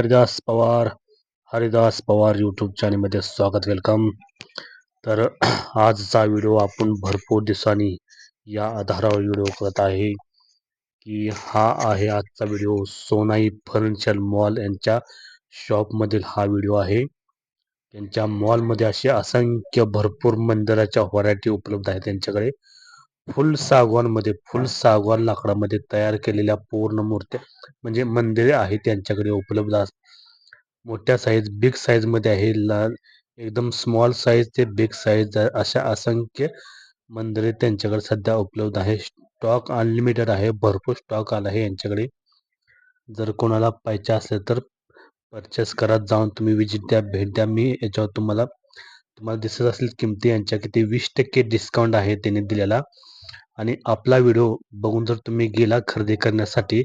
Haridas Pawar Haridas Pawar YouTube चॅनलमध्ये स्वागत welcome तर आजचा व्हिडिओ आपण भरपूर दिवसांनी या आधारावर व्हिडिओ करत आहे की हा आहे आजचा व्हिडिओ सोनाई फर्निचर मॉल यांच्या शॉपमधील हा व्हिडिओ आहे. त्यांच्या मॉलमध्ये असे असंख्य भरपूर मंदिराच्या व्हरायटी उपलब्ध आहेत त्यांच्याकडे. फुल सागवानमध्ये फुल सागवान लाकडामध्ये तयार केलेल्या पूर्ण मूर्त्या म्हणजे मंदिरे आहेत त्यांच्याकडे उपलब्ध अस मोठ्या साईज बिग साईजमध्ये आहे लाल एकदम स्मॉल साईज ते बिग साईज अशा असंख्य मंदिरे त्यांच्याकडे सध्या उपलब्ध आहे. स्टॉक अनलिमिटेड आहे भरपूर स्टॉक आला आहे यांच्याकडे. जर कोणाला पाहिजे असेल तर परचेस करा जाऊन तुम्ही विजिट द्या भेट द्या. मी याच्यावर तुम्हाला तुम्हाला दिसत असेल किमती यांच्या किती वीस टक्के डिस्काउंट आहे त्यांनी दिलेला. आणि आपला व्हिडिओ बघून जर तुम्ही गेला खरेदी करण्यासाठी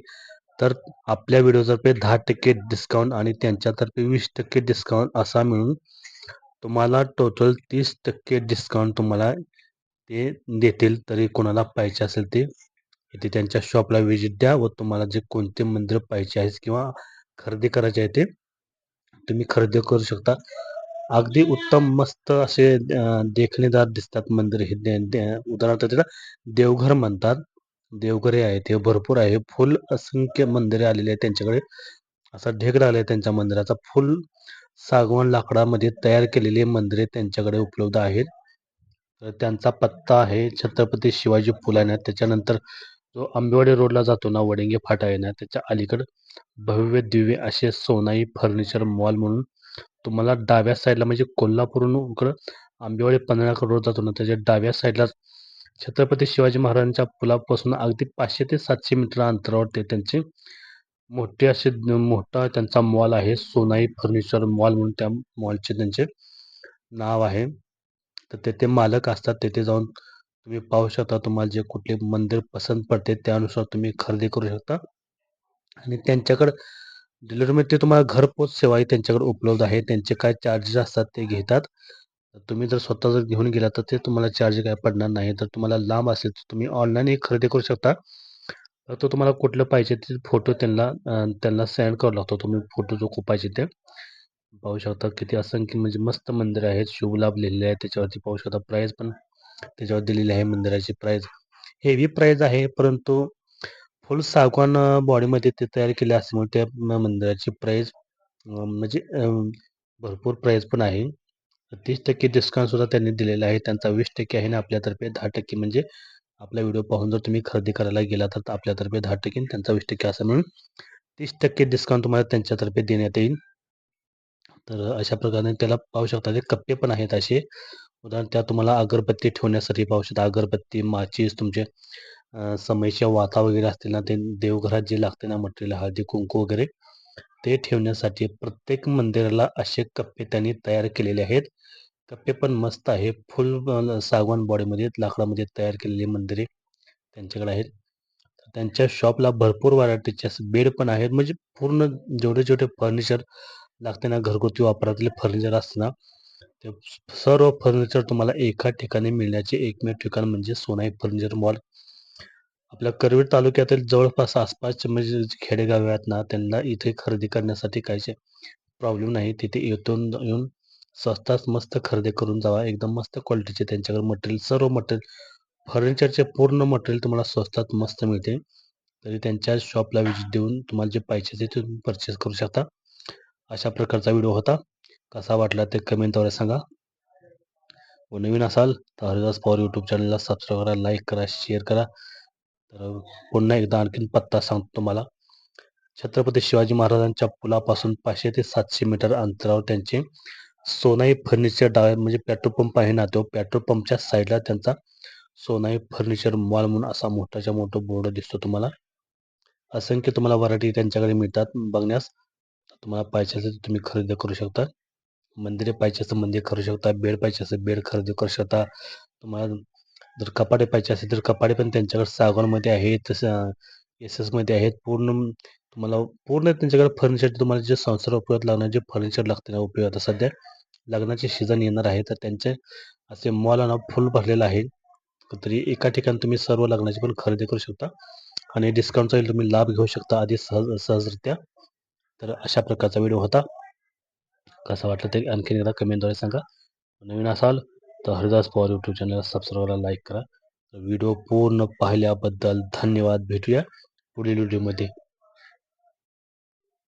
तर आपल्या व्हिडिओतर्फे दहा टक्के डिस्काउंट आणि त्यांच्यातर्फे वीस टक्के डिस्काउंट असा मिळून तुम्हाला टोटल तीस टक्के डिस्काउंट तुम्हाला ते देतील तरी कोणाला पाहिजे असेल ते इथे त्यांच्या शॉपला व्हिजिट द्या व तुम्हाला जे कोणते मंदिर पाहिजे आहेत किंवा खरेदी करायचे आहे ते तुम्ही खरेदी करू शकता. अगदी उत्तम मस्त असे देखणेदार दिसतात मंदिर. हे उदाहरणार्थ त्याला देवघर म्हणतात. देवघरे आहेत हे भरपूर आहे. फुल असंख्य मंदिरे आलेली आहेत त्यांच्याकडे. असा ढेक लागला आहे त्यांच्या मंदिराचा. फुल सागवान लाकडामध्ये तयार केलेली मंदिरे त्यांच्याकडे उपलब्ध आहेत. तर त्यांचा पत्ता आहे छत्रपती शिवाजी फुलाने त्याच्यानंतर जो आंबेवाडी रोडला जातो ना वडिंगे फाटा आहे ना त्याच्या अलीकडं भव्य दिव्य असे सोनाई फर्निचर मॉल म्हणून तुम्हाला डाव्या साईडला म्हणजे कोल्हापूरहून इकडं आंबेवाडी पन्हाळ्याकडे रोड जातो ना त्याच्या डाव्या साईडला छत्रपती शिवाजी महाराजांच्या पुलापासून अगदी पाचशे ते सातशे मीटर अंतरावर ते त्यांचे मोठे असे मोठा त्यांचा मॉल आहे सोनाई फर्निचर मॉल म्हणून त्या मॉलचे त्यांचे नाव आहे. तर तेथे मालक असतात तेथे जाऊन तुम्ही पाहू शकता तुम्हाला जे कुठले मंदिर पसंत पडते त्यानुसार तुम्ही खरेदी करू शकता. आणि त्यांच्याकडं डिलिव्हरीमध्ये ते तुम्हाला घरपोच सेवाही त्यांच्याकडे उपलब्ध आहे. त्यांचे काय चार्जेस असतात ते घेतात. तुम्ही जर स्वतः जर घेऊन गेला तर ते तुम्हाला चार्ज काय पडणार नाही. तर तुम्हाला लांब असेल तर तुम्ही ऑनलाईनही खरेदी करू शकता. तो तुम्हाला कुठलं पाहिजे ते फोटो त्यांना त्यांना सेंड करावा लागतो. तुम्ही फोटो जो खूप पाहिजे ते पाहू शकता. किती असंख्य म्हणजे मस्त मंदिर आहेत शुभलाभ लिहिलेले आहे. त्याच्यावरती पाहू शकता. प्राईज पण त्याच्यावर दिलेली आहे मंदिराची प्राईज हेवी प्राईज आहे. परंतु फुल सागवान बॉडीमध्ये ते तयार केले असल्यामुळे त्या मंदिराची प्राईज म्हणजे भरपूर प्राईज पण आहे. तीस टक्के डिस्काउंट सुद्धा त्यांनी दिलेला आहे. त्यांचा वीस टक्के आहे ना आपल्यातर्फे दहा टक्के म्हणजे आपला व्हिडिओ पाहून जर तुम्ही खरेदी करायला गेला तर आपल्यातर्फे दहा टक्के त्यांचा वीस टक्के असं म्हणून तीस टक्के डिस्काउंट तुम्हाला त्यांच्यातर्फे देण्यात येईल. तर अशा प्रकारे त्याला पाहू शकता ते कप्पे पण आहेत असे. उदाहरण त्या तुम्हाला अगरबत्ती ठेवण्यासाठी पाहू शकता. अगरबत्ती माचीस तुमचे समयच्या वाता वगैरे असतील ना ते देवघरात जे लागते ना मटेरियल हळदी कुंकू वगैरे ते ठेवण्यासाठी प्रत्येक मंदिराला असे कप्पे त्यांनी तयार केलेले आहेत. कप्पे पण मस्त आहे. फुल सागवान बॉडीमध्ये लाकडामध्ये तयार केलेली मंदिरे त्यांच्याकडे आहेत. त्यांच्या शॉपला भरपूर व्हरायटीचे बेड पण आहेत. म्हणजे पूर्ण जेवढे जेवढे फर्निचर लागते ना घरगुती वापरातले फर्निचर असते ना ते सर्व फर्निचर तुम्हाला एका ठिकाणी मिळण्याचे एकमेव ठिकाण म्हणजे सोनाई फर्निचर मॉल. आपल्या करवीर तालुक्यातील जवळपास आसपासचे म्हणजे खेडेगाव आहेत ना त्यांना इथे खरेदी करण्यासाठी काहीचे प्रॉब्लेम नाही. तिथे येतून येऊन स्वस्तात मस्त खरेदी करून जावा. एकदम मस्त क्वालिटीचे त्यांच्याकडे मटेरियल सर्व मटेरियल फर्निचरचे पूर्ण मटेरियल तुम्हाला स्वस्तात मस्त मिळते. तरी त्यांच्या शॉपला विजिट देऊन तुम्हाला जे पाहिजे ते तुम्ही परचेस करू शकता. अशा प्रकारचा व्हिडिओ होता. कसा वाटला ते कमेंटद्वारे सांगा. व नवीन असाल तर हरिदास पवार यूट्यूब चॅनलला सबस्क्राईब करा लाईक करा शेअर करा. तर पुन्हा एकदा आणखीन पत्ता सांगतो तुम्हाला. छत्रपती शिवाजी महाराजांच्या पुलापासून पाचशे ते सातशे मीटर अंतरावर त्यांचे सोनाई फर्निचर डाव्या म्हणजे पेट्रोल पंप आहे ना तो पेट्रोल पंपच्या साईडला त्यांचा सोनाई फर्निचर मॉल म्हणून असा मोठाच्या मोठा बोर्ड दिसतो तुम्हाला. असंख्य तुम्हाला व्हरायटी त्यांच्याकडे मिळतात. बघण्यास तुम्हाला पाहिजे असेल तुम्ही खरेदी करू शकता. मंदिरे पाहिजे असं मंदिर करू शकता. बेड पाहिजे असं बेड खरेदी करू शकता. तुम्हाला जर कपाडे पाहिजे असेल तर कपाडे पण त्यांच्याकडे सागवानमध्ये आहेत तसं एस एसमध्ये आहेत. पूर्ण तुम्हाला पूर्ण त्यांच्याकडे फर्निचर तुम्हाला जे संसार उपयोगात लागणार जे फर्निचर लागते ना उपयोग सध्या लग्नाचे सीझन येणार आहे तर त्यांचे असे मॉल ना फुल भरलेलं आहे. तरी एका ठिकाणी तुम्ही सर्व लग्नाची पण खरेदी करू शकता. आणि डिस्काउंटचा तुम्ही लाभ घेऊ शकता आधी सहज सहजरित्या. तर अशा प्रकारचा व्हिडिओ होता. कसा वाटलं ते आणखीन एकदा कमेंटद्वारे सांगा. नवीन असाल तर Haridas Pawar YouTube channel subscribe करा लाईक करा. व्हिडिओ पूर्ण पाहिल्याबद्दल धन्यवाद. भेटूया पुढील व्हिडिओमध्ये